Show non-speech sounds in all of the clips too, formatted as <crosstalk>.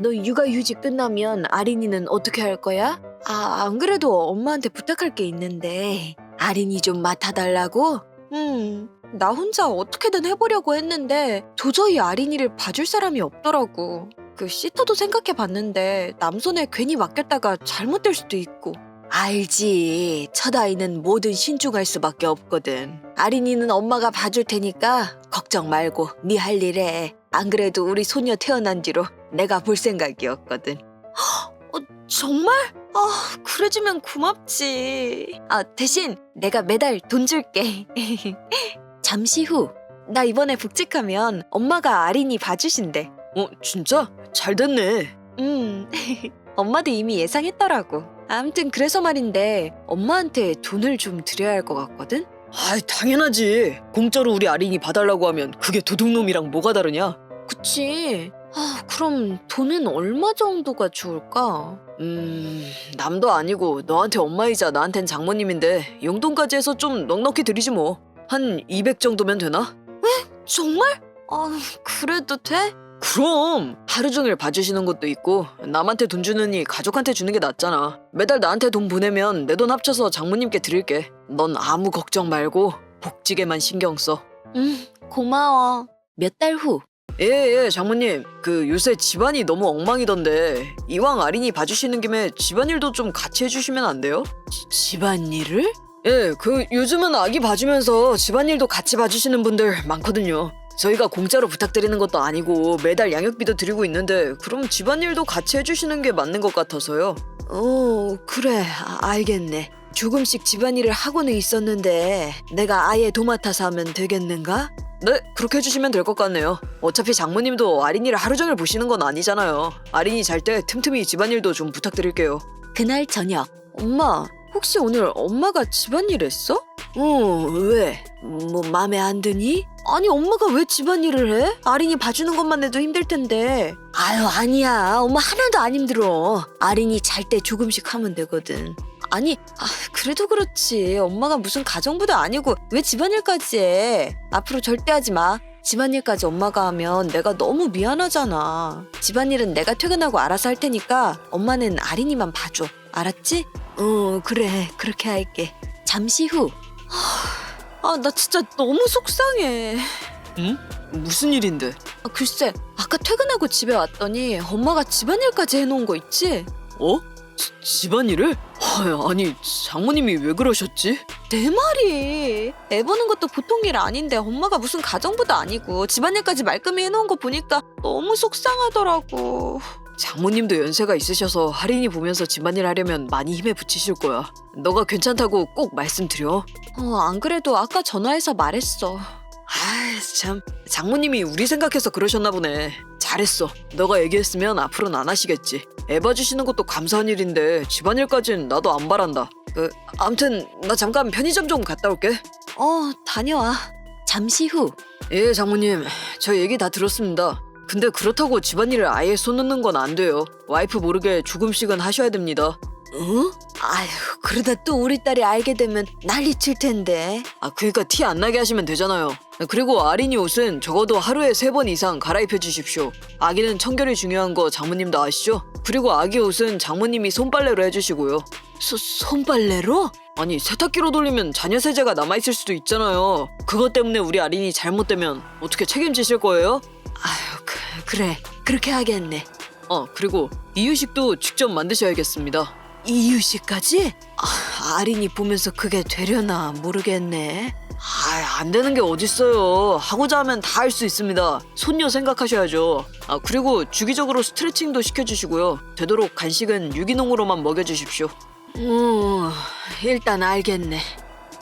너 육아휴직 끝나면 아린이는 어떻게 할 거야? 아, 안 그래도 엄마한테 부탁할 게 있는데 아린이 좀 맡아달라고? 음, 나 혼자 어떻게든 해보려고 했는데 도저히 아린이를 봐줄 사람이 없더라고. 그 시터도 생각해봤는데 남손에 괜히 맡겼다가 잘못될 수도 있고. 알지. 첫 아이는 뭐든 신중할 수밖에 없거든. 아린이는 엄마가 봐줄 테니까 걱정 말고 네 할 일 해. 안 그래도 우리 소녀 태어난 뒤로 내가 볼 생각이었거든. 어, 정말? 아, 그래주면 고맙지. 아, 대신 내가 매달 돈 줄게. <laughs> 잠시 후, 나 이번에 복직하면 엄마가 아린이 봐주신대. 어, 진짜? 잘 됐네. 음, <laughs> 엄마도 이미 예상했더라고. 아무튼 그래서 말인데 엄마한테 돈을 좀 드려야 할 것 같거든? 아이, 당연하지. 공짜로 우리 아린이 봐달라고 하면 그게 도둑놈이랑 뭐가 다르냐? 그치. 아, 그럼 돈은 얼마 정도가 좋을까? 음, 남도 아니고 너한테 엄마이자 나한텐 장모님인데 용돈까지 해서 좀 넉넉히 드리지 뭐. 한 200 정도면 되나? 정말? 아, 그래도 돼? 그럼 하루 종일 봐주시는 것도 있고 남한테 돈 주느니 가족한테 주는 게 낫잖아. 매달 나한테 돈 보내면 내 돈 합쳐서 장모님께 드릴게. 넌 아무 걱정 말고 복직에만 신경 써. 응, 고마워. 몇 달 후. 예, 예, 장모님. 그 요새 집안이 너무 엉망이던데 이왕 아린이 봐주시는 김에 집안일도 좀 같이 해주시면 안 돼요? 집안일을? 예, 그 요즘은 아기 봐주면서 집안일도 같이 봐주시는 분들 많거든요. 저희가 공짜로 부탁드리는 것도 아니고 매달 양육비도 드리고 있는데 그럼 집안일도 같이 해주시는 게 맞는 것 같아서요. 어, 그래. 아, 알겠네. 조금씩 집안일을 하고는 있었는데 내가 아예 도맡아서 하면 되겠는가? 네, 그렇게 해주시면 될 것 같네요. 어차피 장모님도 아린이를 하루 종일 보시는 건 아니잖아요. 아린이 잘 때 틈틈이 집안일도 좀 부탁드릴게요. 그날 저녁. 엄마, 혹시 오늘 엄마가 집안일 했어? 어, 왜? 뭐 마음에 안 드니? 아니 엄마가 왜 집안일을 해? 아린이 봐주는 것만 해도 힘들 텐데. 아유 아니야 엄마 하나도 안 힘들어. 아린이 잘 때 조금씩 하면 되거든. 아니 아, 그래도 그렇지 엄마가 무슨 가정부도 아니고 왜 집안일까지 해? 앞으로 절대 하지 마. 집안일까지 엄마가 하면 내가 너무 미안하잖아. 집안일은 내가 퇴근하고 알아서 할 테니까 엄마는 아린이만 봐줘. 알았지? 어 그래 그렇게 할게. 잠시 후. 아, 나 진짜 너무 속상해. 응? 무슨 일인데? 아, 글쎄, 아까 퇴근하고 집에 왔더니 엄마가 집안일까지 해놓은 거 있지? 어? 지- 집안일을? 아, 아니 장모님이 왜 그러셨지? 내 말이. 애 보는 것도 보통 일 아닌데 엄마가 무슨 가정부도 아니고 집안일까지 말끔히 해놓은 거 보니까 너무 속상하더라고. 장모님도 연세가 있으셔서 할인이 보면서 집안일 하려면 많이 힘에 부치실 거야. 너가 괜찮다고 꼭 말씀드려. 어, 안 그래도 아까 전화해서 말했어. 아, 참 장모님이 우리 생각해서 그러셨나 보네. 잘했어. 너가 얘기했으면 앞으로는 안 하시겠지. 애 봐주시는 것도 감사한 일인데 집안일까진 나도 안 바란다. 그 아무튼 나 잠깐 편의점 좀 갔다 올게. 어, 다녀와. 잠시 후. 예, 장모님. 저 얘기 다 들었습니다. 근데 그렇다고 집안일을 아예 손 놓는 건 안 돼요. 와이프 모르게 조금씩은 하셔야 됩니다. 응? 아휴, 그러다 또 우리 딸이 알게 되면 난리 칠 텐데. 아, 그러니까 티 안 나게 하시면 되잖아요. 그리고 아린이 옷은 적어도 하루에 세 번 이상 갈아입혀 주십시오. 아기는 청결이 중요한 거 장모님도 아시죠? 그리고 아기 옷은 장모님이 손빨래로 해주시고요. 소, 손빨래로? 아니 세탁기로 돌리면 자녀 세제가 남아있을 수도 있잖아요. 그것 때문에 우리 아린이 잘못되면 어떻게 책임지실 거예요? 아휴, 그, 그래. 그렇게 하겠네. 어 그리고 이유식도 직접 만드셔야겠습니다. 이유식까지? 아, 아린이 보면서 그게 되려나 모르겠네. 아, 안 되는 게 어딨어요. 하고자 하면 다 할 수 있습니다. 손녀 생각하셔야죠. 아, 그리고 주기적으로 스트레칭도 시켜주시고요. 되도록 간식은 유기농으로만 먹여주십시오. 음, 일단 알겠네.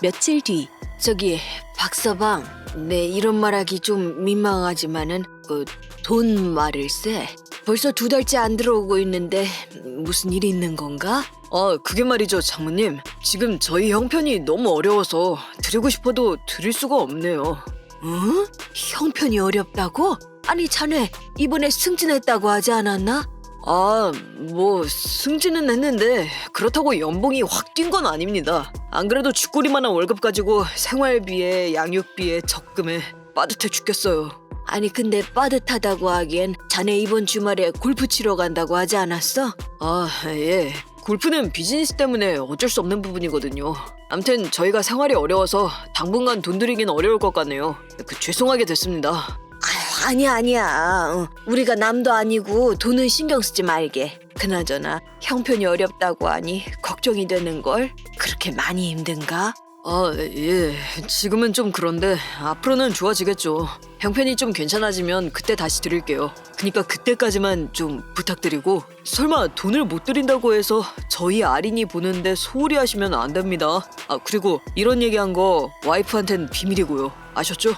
며칠 뒤, 저기 박서방, 내 이런 말하기 좀 민망하지만은 그 돈 말을세. 벌써 두 달째 안 들어오고 있는데 무슨 일이 있는 건가? 아, 그게 말이죠, 장모님. 지금 저희 형편이 너무 어려워서 드리고 싶어도 드릴 수가 없네요. 응? 형편이 어렵다고? 아니 자네 이번에 승진했다고 하지 않았나? 아, 뭐 승진은 했는데 그렇다고 연봉이 확 뛴 건 아닙니다. 안 그래도 쥐꼬리만한 월급 가지고 생활비에 양육비에 적금에 빠듯해 죽겠어요. 아니 근데 빠듯하다고 하기엔 자네 이번 주말에 골프 치러 간다고 하지 않았어? 아, 예. 골프는 비즈니스 때문에 어쩔 수 없는 부분이거든요. 암튼 저희가 생활이 어려워서 당분간 돈 들이긴 어려울 것 같네요. 그 죄송하게 됐습니다. 아유, 아니야 아니야 어, 우리가 남도 아니고 돈은 신경 쓰지 말게 그나저나 형편이 어렵다고 하니 걱정이 되는 걸 그렇게 많이 힘든가? 아, 예. 지금은 좀 그런데 앞으로는 좋아지겠죠. 형편이 좀 괜찮아지면 그때 다시 드릴게요. 그니까 그때까지만 좀 부탁드리고 설마 돈을 못 드린다고 해서 저희 아린이 보는데 소홀히 하시면 안 됩니다. 아, 그리고 이런 얘기한 거 와이프한텐 비밀이고요. 아셨죠?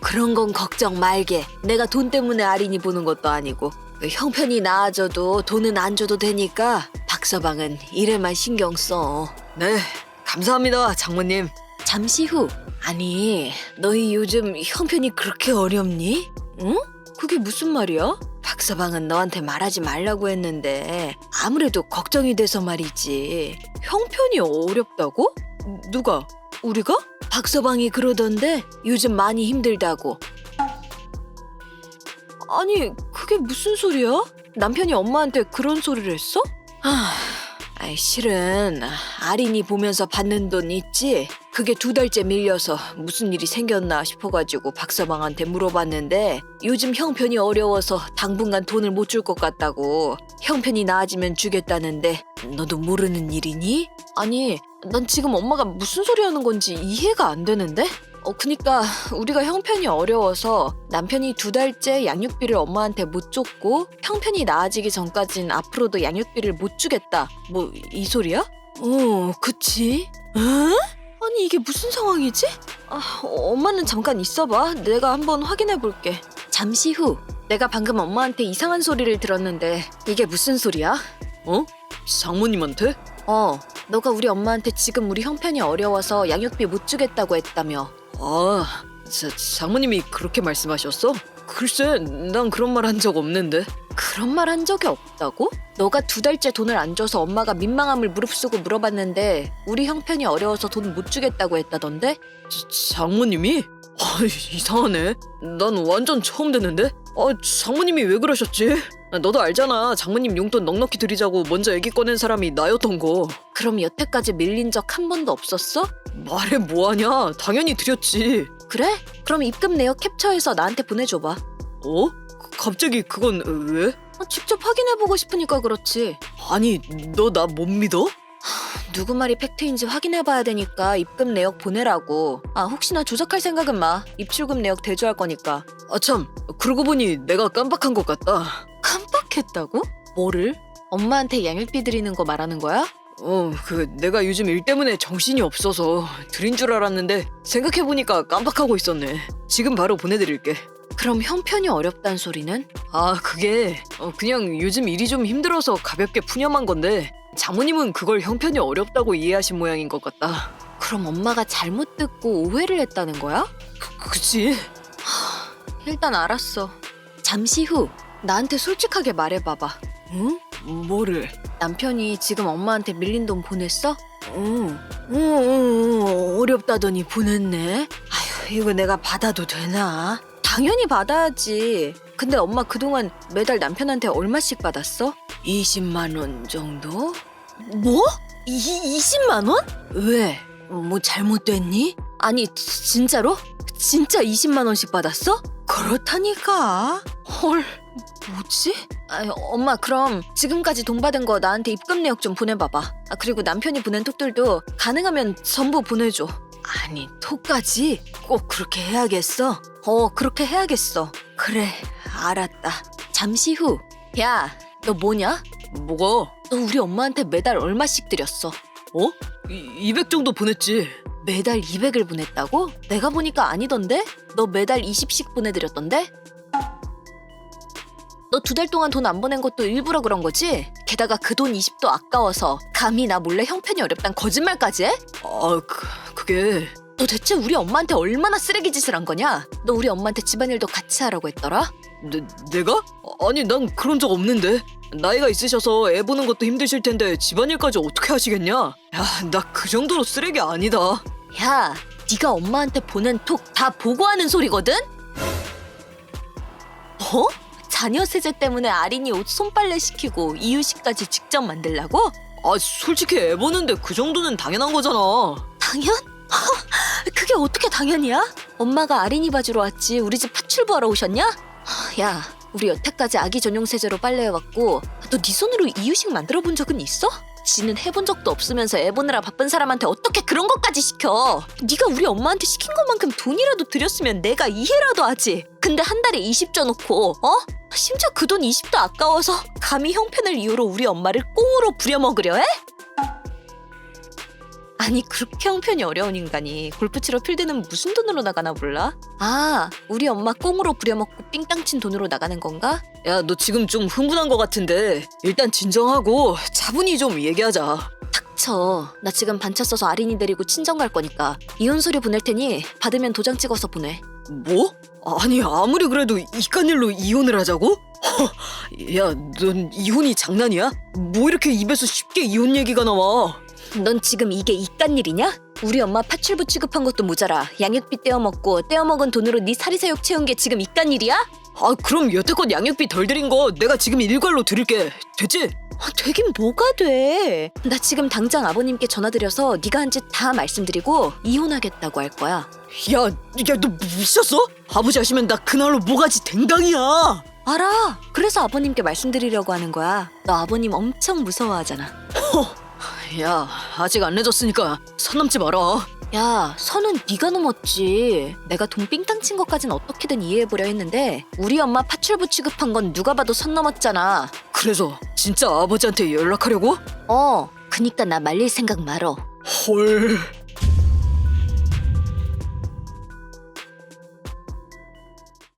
그런 건 걱정 말게 내가 돈 때문에 아린이 보는 것도 아니고 그 형편이 나아져도 돈은 안 줘도 되니까 박서방은 일에만 신경 써 네. 감사합니다, 장모님. 잠시 후 아니 너희 요즘 형편이 그렇게 어렵니? 응? 그게 무슨 말이야? 박서방은 너한테 말하지 말라고 했는데 아무래도 걱정이 돼서 말이지 형편이 어렵다고? 누가? 우리가? 박서방이 그러던데 요즘 많이 힘들다고 아니 그게 무슨 소리야? 남편이 엄마한테 그런 소리를 했어? 아, 아이, 실은 아린이 보면서 받는 돈 있지? 그게 두 달째 밀려서 무슨 일이 생겼나 싶어가지고 박서방한테 물어봤는데 요즘 형편이 어려워서 당분간 돈을 못 줄 것 같다고 형편이 나아지면 주겠다는데 너도 모르는 일이니? 아니 난 지금 엄마가 무슨 소리 하는 건지 이해가 안 되는데? 어, 그니까 우리가 형편이 어려워서 남편이 두 달째 양육비를 엄마한테 못 줬고 형편이 나아지기 전까진 앞으로도 양육비를 못 주겠다. 뭐 이 소리야? 어, 그치? 응? 아니 이게 무슨 상황이지? 아, 어, 엄마는 잠깐 있어봐. 내가 한번 확인해 볼게. 잠시 후 내가 방금 엄마한테 이상한 소리를 들었는데 이게 무슨 소리야? 어? 장모님한테? 어, 너가 우리 엄마한테 지금 우리 형편이 어려워서 양육비 못 주겠다고 했다며. 아, 자, 장모님이 그렇게 말씀하셨어? 글쎄, 난 그런 말 한 적 없는데. 그런 말 한 적이 없다고? 너가 두 달째 돈을 안 줘서 엄마가 민망함을 무릅쓰고 물어봤는데 우리 형편이 어려워서 돈 못 주겠다고 했다던데? 자, 장모님이? 아, 이상하네. 난 완전 처음 듣는데? 아, 장모님이 왜 그러셨지? 아, 너도 알잖아. 장모님 용돈 넉넉히 드리자고 먼저 얘기 꺼낸 사람이 나였던 거. 그럼 여태까지 밀린 적 한 번도 없었어? 말해 뭐하냐? 당연히 드렸지. 그래? 그럼 입금 내역 캡처해서 나한테 보내줘봐. 어? 갑자기 그건 왜? 어, 직접 확인해보고 싶으니까 그렇지. 아니, 너 나 못 믿어? 누구 말이 팩트인지 확인해봐야 되니까 입금 내역 보내라고. 아 혹시나 조작할 생각은 마. 입출금 내역 대조할 거니까. 아 참, 그러고 보니 내가 깜빡한 것 같다. 깜빡했다고? 뭐를? 엄마한테 양육비 드리는 거 말하는 거야? 어, 그 내가 요즘 일 때문에 정신이 없어서 드린 줄 알았는데 생각해 보니까 깜빡하고 있었네. 지금 바로 보내드릴게. 그럼 형편이 어렵단 소리는? 아, 그게 어, 그냥 요즘 일이 좀 힘들어서 가볍게 푸념한 건데 장모님은 그걸 형편이 어렵다고 이해하신 모양인 것 같다. 그럼 엄마가 잘못 듣고 오해를 했다는 거야? 그, 그치? 일단 알았어. 잠시 후 나한테 솔직하게 말해봐봐. 응? 뭐를? 남편이 지금 엄마한테 밀린 돈 보냈어? 응. 응, 응, 응, 어렵다더니 보냈네. 아휴, 이거 내가 받아도 되나? 당연히 받아야지. 근데 엄마 그동안 매달 남편한테 얼마씩 받았어? 20만 원 정도? 뭐? 이, 20만 원? 왜? 뭐 잘못됐니? 아니, 지- 진짜로? 진짜 20만 원씩 받았어? 그렇다니까. 헐, 뭐지? 아, 엄마 그럼 지금까지 돈 받은 거 나한테 입금 내역 좀 보내봐봐. 아, 그리고 남편이 보낸 톡들도 가능하면 전부 보내줘. 아니 톡까지? 꼭 그렇게 해야겠어? 어 그렇게 해야겠어. 그래 알았다. 잠시 후. 야, 너 뭐냐? 너 우리 엄마한테 매달 얼마씩 드렸어? 어? 이, 200 정도 보냈지. 매달 200을 보냈다고? 내가 보니까 아니던데? 너 매달 20씩 보내드렸던데? 너 두 달 동안 돈 안 보낸 것도 일부러 그런 거지? 게다가 그 돈 20도 아까워서 감히 나 몰래 형편이 어렵단 거짓말까지 해? 아, 그, 그게 너 대체 우리 엄마한테 얼마나 쓰레기 짓을 한 거냐? 너 우리 엄마한테 집안일도 같이 하라고 했더라? 내, 내가? 아니 난 그런 적 없는데 나이가 있으셔서 애 보는 것도 힘드실 텐데 집안일까지 어떻게 하시겠냐? 야 나 그 정도로 쓰레기 아니다 야, 네가 엄마한테 보낸 톡 다 보고하는 소리거든? 뭐? 자녀 세제 때문에 아린이 옷 손빨래 시키고 이유식까지 직접 만들라고? 아 솔직히 애 보는데 그 정도는 당연한 거잖아. 당연? <laughs> 그게 어떻게 당연이야? 엄마가 아린이 봐주러 왔지 우리 집 파출부하러 오셨냐? 야 우리 여태까지 아기 전용 세제로 빨래해왔고 너 네 손으로 이유식 만들어 본 적은 있어? 지는 해본 적도 없으면서 애 보느라 바쁜 사람한테 어떻게 그런 것까지 시켜 네가 우리 엄마한테 시킨 것만큼 돈이라도 드렸으면 내가 이해라도 하지 근데 한 달에 20줘 놓고 어? 심지어 그 돈 20도 아까워서 감히 형편을 이유로 우리 엄마를 꽁으로 부려먹으려 해? 아니 그렇게 형편이 어려운 인간이 골프 치러 필드는 무슨 돈으로 나가나 몰라? 아 우리 엄마 꽁으로 부려먹고 삥땅 친 돈으로 나가는 건가? 야 너 지금 좀 흥분한 것 같은데 일단 진정하고 차분히 좀 얘기하자. 저나 지금 반차 써서 아린이 데리고 친정 갈 거니까 이혼 서류 보낼 테니 받으면 도장 찍어서 보내 뭐? 아니 아무리 그래도 이깟 일로 이혼을 하자고? <laughs> 야 넌 이혼이 장난이야? 뭐 이렇게 입에서 쉽게 이혼 얘기가 나와? 넌 지금 이게 이깟일이냐? 우리 엄마 파출부 취급한 것도 모자라 양육비 떼어먹고 떼어먹은 돈으로 네 사리사욕 채운 게 지금 이깟일이야? 아 그럼 여태껏 양육비 덜 들인 거 내가 지금 일괄로 드릴게 됐지? 아, 되긴 뭐가 돼? 나 지금 당장 아버님께 전화드려서 네가 한 짓 다 말씀드리고 이혼하겠다고 할 거야. 야, 야, 너 미쳤어? 아버지 아시면 나 그날로 뭐가지 댕당이야. 알아. 그래서 아버님께 말씀드리려고 하는 거야. 너 아버님 엄청 무서워하잖아. 야, 아직 안 늦었으니까 선 넘지 마라. 야, 선은 네가 넘었지. 내가 돈 삥땅 친 것까진 어떻게든 이해해보려 했는데 우리 엄마 파출부 취급한 건 누가 봐도 선 넘었잖아. 그래서 진짜 아버지한테 연락하려고? 어, 그니까 나 말릴 생각 말어. 헐.